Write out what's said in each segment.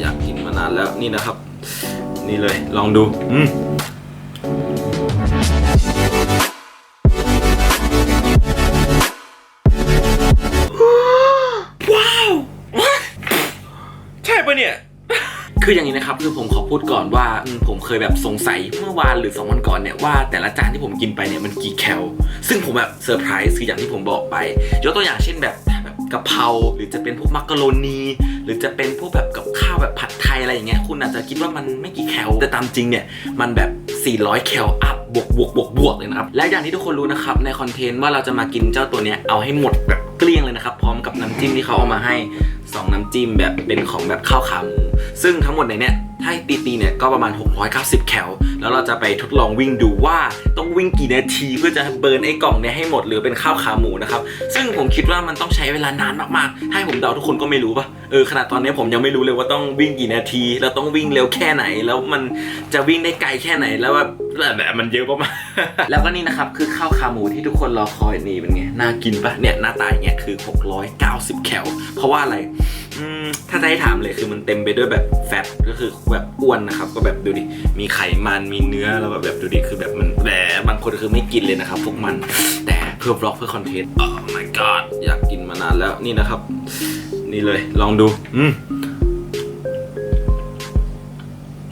อยากกินมานานแล้วนี่นะครับ นี่เลยลองดูอืมว้าวใช่ปะเนี่ยคืออย่างนี้นะครับคือผมขอพูดก่อนว่าอืมผมเคยแบบสงสัยเมื่อวานหรือสองวันก่อนเนี่ยว่าแต่ละจานที่ผมกินไปเนี่ยมันกี่แคลซึ่งผมแบบเซอร์ไพรส์คืออย่างที่ผมบอกไปยกตัวอย่างเช่นแบบแบบ กะเพราหรือจะเป็นพวกมักกะโรนีหรือจะเป็นพวกแบบกับข้าวแบบผัดไทยอะไรอย่างเงี้ยคุณอาจจะคิดว่ามันไม่กี่แคลแต่ตามจริงเนี่ยมันแบบ 400 แคลอัพบวกบวกบวกบวกเลยนะครับ และอย่างที่ทุกคนรู้นะครับในคอนเทนต์ว่าเราจะมากินเจ้าตัวเนี้ยเอาให้หมดแบบเกลี้ยงเลยนะครับ พร้อมกับน้ำจิ้มที่เขาเอามาให้ 2 น้ำจิ้มแบบเป็นของแบบข้าวขาหมูซึ่งทั้งหมดในเนี้ย ถ้าตีตีเนี่ยก็ประมาณ 690 แคล แล้วเราจะไปทดลองวิ่งดูว่าต้องวิ่งกี่นาทีเพื่อจะเบิร์นไอ้กล่องเนี่ยให้หมดหรือเป็นข้าวขาหมูนะครับ ซึ่งผมคิดว่ามันต้องใช้เวลานานมากๆ ให้ผมเดาทุกคนก็ไม่รู้ปะเออขนาดตอนนี้ผมยังไม่รู้เลยว่าต้องวิ่งกี่นาที แล้วต้องวิ่งเร็วแค่ไหน แล้วมันจะวิ่งได้ไกลแค่ไหน แล้วแบบแบบมันเยอะมากแล้วก็นี่นะครับคือข้าวขาหมูที่ทุกคนรอคอยนี่เป็นไง น่ากินปะเนี่ยหน้าตาอย่างเงี้ยคือ 690 แคล เพราะว่าอะไร ถ้าจะให้ถามเลยคือมันเต็มไปด้วยแบบแฟตก็คือแบบอ้วนนะครับ ก็แบบดูดิมีไขมันมีเนื้อแล้วแบบแบบดูดิคือแบบมันแต่บางคนคือไม่กินเลยนะครับพวกมันแต่เพื่อบล็อกเพื่อคอนเทนต์ oh my god อยากกินมานานแล้วนี่นะครับ นี่เลยลองดู อืม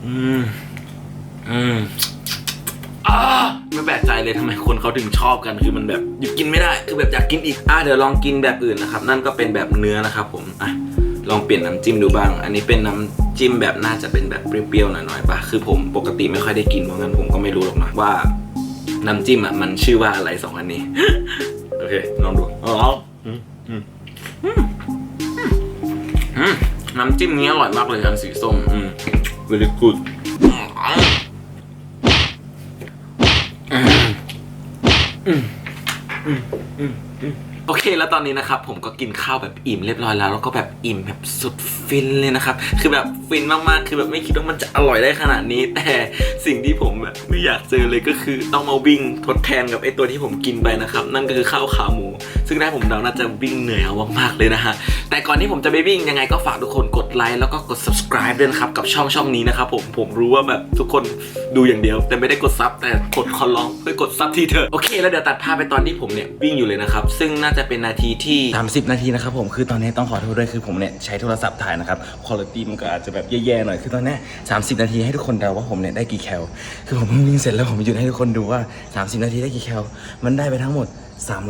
อืมอืมอ่าไม่แปลกใจเลยทำไมคนเขาถึงชอบกันคือมันแบบหยุดกินไม่ได้คือแบบอยากกินอีกอะเดี๋ยวลองกินแบบอื่นนะครับ นั่นก็เป็นแบบเนื้อนะครับผมอะ ลองเปลี่ยนน้ำจิ้มดูบ้าง อันนี้เป็นน้ำจิ้มแบบน่าจะเป็นแบบเปรี้ยวๆหน่อยๆป่ะคือผมปกติไม่ค่อยได้กินเพราะงั้นผมก็ไม่รู้หรอกนะว่าน้ำจิ้มอะมันชื่อว่าอะไรสองอันนี้ โอเคลองดูอ๋ออืมอืมอืมอืมน้ำจิ้มนี้อร่อยมากเลยอันสีส้มอืม very good อืมอืมอืมอืมอืม โอเค แล้วตอนนี้นะครับผมก็กินข้าวแบบอิ่มเรียบร้อยแล้ว แล้วก็แบบอิ่มแบบสุดฟินเลยนะครับ คือแบบฟินมากๆ คือแบบไม่คิดว่ามันจะอร่อยได้ขนาดนี้ แต่สิ่งที่ผมแบบไม่อยากเจอเลยก็คือต้องมาวิ่งทดแทนกับไอตัวที่ผมกินไปนะครับ นั่นก็คือข้าวขาหมู ซึ่งได้ผมเดาน่าจะวิ่งเหนื่อยเอามากๆเลยนะฮะ แต่ก่อนที่ผมจะไปวิ่งยังไงก็ฝากทุกคนกดไลค์แล้วก็กด subscribe ด้วยนะครับกับช่องช่องนี้นะครับผม ผมรู้ว่าแบบทุกคนดูอย่างเดียว แต่ไม่ได้กดซับแต่กดขอร้องไปกดซับทีเถอะ โอเค แล้วเดี๋ยวตัดภาพไปตอนที่ผมเนี่ยวิ่งอยู่เลยนะครับ ซึ่งน่าจะเป็นนาทีที่ 30 นาทีนะครับผมคือตอนนี้ต้องขอโทษด้วยคือผมเนี่ยใช้โทรศัพท์ถ่ายนะครับคุณภาพมันก็อาจจะแบบแย่ๆหน่อยคือตอนนี้30 นาทีให้ทุกคนเดาว่าผมเนี่ยได้กี่แคลคือผมเพิ่งวิ่งเสร็จแล้วผมหยุดให้ทุกคนดูว่า 30 นาทีได้กี่แคลมันได้ไปทั้งหมด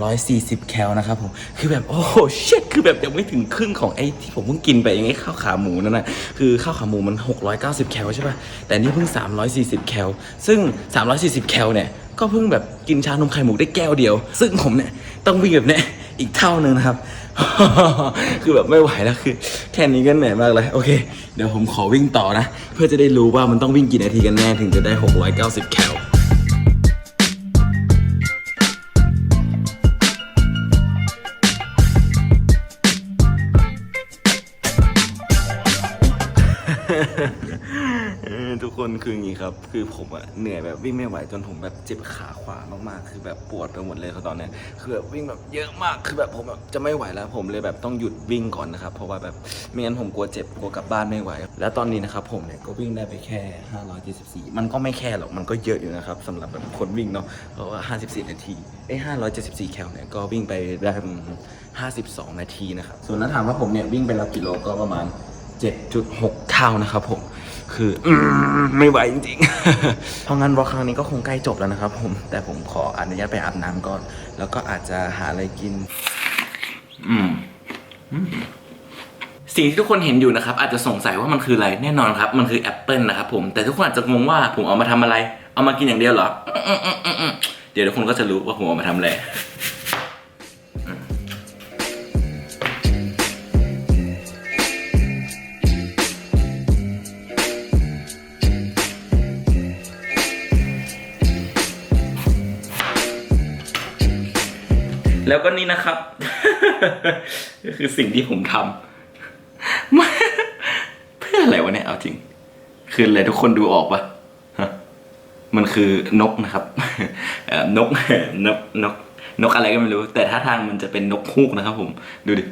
340 แคลนะครับผมคือแบบโอ้โหเช็ดคือแบบยังไม่ถึงครึ่งของไอ้ที่ผมเพิ่งกินไปอย่างไอ้ข้าวขาหมูนั่นนะคือข้าวขาหมูมัน 690 แคลใช่ป่ะแต่นี่เพิ่ง 340 แคลซึ่ง 340 แคลเนี่ย ก็เพิ่งแบบกินชานมไข่มุกได้แก้วเดียว ซึ่งผมเนี่ยต้องวิ่งแบบเนี้ยอีกเท่านึงนะครับ คือแบบไม่ไหวแล้วคือ แค่นี้ก็เหนื่อยมากเลยโอเค เดี๋ยวผมขอวิ่งต่อนะ เพื่อจะได้รู้ว่ามันต้องวิ่งกี่นาทีกันแน่ถึงจะได้ 690 แคลเออ ทุกคนคืออย่างนี้ครับ คือผมอะเหนื่อยแบบวิ่งไม่ไหวจนผมแบบเจ็บขาขวามากๆ คือแบบปวดไปหมดเลยครับตอนเนี้ยคือแบบวิ่งแบบเยอะมากคือแบบผมแบบจะไม่ไหวแล้ว ผมเลยแบบต้องหยุดวิ่งก่อนนะครับ เพราะว่าแบบไม่งั้นผมกลัวเจ็บกลัวกลับบ้านไม่ไหว แล้วตอนนี้นะครับผมเนี่ยก็วิ่งได้ไปแค่ 574 มันก็ไม่แค่หรอกมันก็เยอะอยู่นะครับสำหรับแบบคนวิ่งเนาะเพราะว่า 54 นาทีไอ้574 แคลเนี่ยก็วิ่งไปได้52 นาทีนะครับส่วนถ้าถามว่าผมเนี่ยวิ่งไปแล้วกิโลก็ประมาณ7.6เท่านะครับผม คืออมไม่ไหวจริงๆ เพราะงั้นวอลครั้งนี้ก็คงใกล้จบแล้วนะครับ ผม แต่ผมขออนุญาตไปอาบน้ำก่อน แล้วก็อาจจะหาอะไรกิน อืมสิ่งที่ทุกคนเห็นอยู่นะครับ อาจจะสงสัยว่ามันคืออะไรแน่นอนครับ มันคือแอปเปิลนะครับผมแต่ทุกคนอาจจะงงว่าผมเอามาทำอะไร เอามากินอย่างเดียวเหรออืมอืมอืมอืมเดี๋ยวทุกคนก็จะรู้ว่าผมเอามาทำอะไร แล้วก็นี่นะครับ ก็คือสิ่งที่ผมทำเพื่ออะไรวะเนี่ยเอาจริง คืออะไรทุกคนดูออกปะฮะมันคือนกนะครับเอ่อนกนกนกนกอะไรก็ไม่รู้ แต่ท่าทางมันจะเป็นนกฮูกนะครับ ผม ดูดิ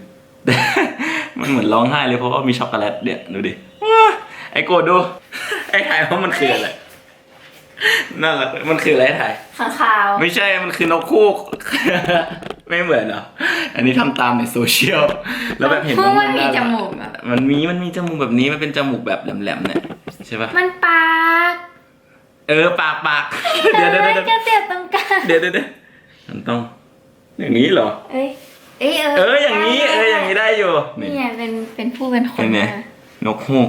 มันเหมือนร้องไห้เลยเพราะว่ามีช็อกโกแลตเนี่ยดูดิว้าไอ้โกรธดู ไอ้ถ่ายว่ามันคืออะไรน่ารักมันคืออะไรไอ้ถ่ายข้างคาว ไม่ใช่มันคือนกคูก ไม่เหมือนเหรอ อันนี้ทำตามในโซเชียล แล้วแบบเห็นเพราะมันมีน่าจรักมูกอะมันมี มันมีจมูกแบบนี้ มันเป็นจมูกแบบแหลมๆเนี่ยใช่ปะมันปาก เออ ปากปากเดี๋ยวเดี๋ยวเดี๋ยวจะเสียบตรงกลางเดี๋ยวเดี๋ยวเดี๋ยวมันต้อง อย่างนี้เหรอ เอ้ย เอ้ยเอออย่างนี้ เอออย่างนี้ได้อยู่ นี่ไงเป็น เป็นผู้เป็นคนเห็นไหมนะนกฮูก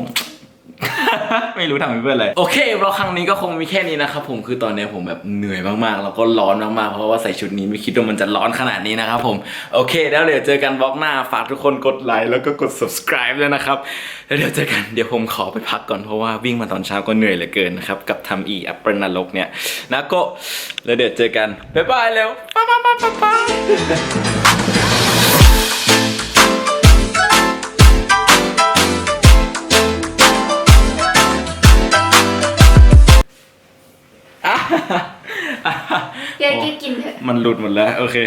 ไม่รู้ทำไปเพื่ออะไรโอเคเราครั้งนี้ก็คงมีแค่นี้นะครับผมคือตอนนี้ผมแบบเหนื่อยมากๆ แล้วก็ร้อนมากๆ เพราะว่าใส่ชุดนี้ไม่คิดว่ามันจะร้อนขนาดนี้นะครับผมโอเค แล้วเดี๋ยวเจอกันบล็อกหน้าฝากทุกคนกดไลค์แล้วก็กด subscribe ด้วยนะครับแล้วเดี๋ยวเจอกันเดี๋ยวผมขอไปพักก่อนเพราะว่าวิ่งมาตอนเช้าก็เหนื่อยเหลือเกินนะครับกับทำอีอัปเปอร์นรกเนี่ยนะก็แล้วเดี๋ยวเจอกันบ๊ายบายแล้วป๊าป๊าป๊าป๊า ป๊าเดี๋ยวกินกินเถอะ มันหลุดหมดแล้ว โอเค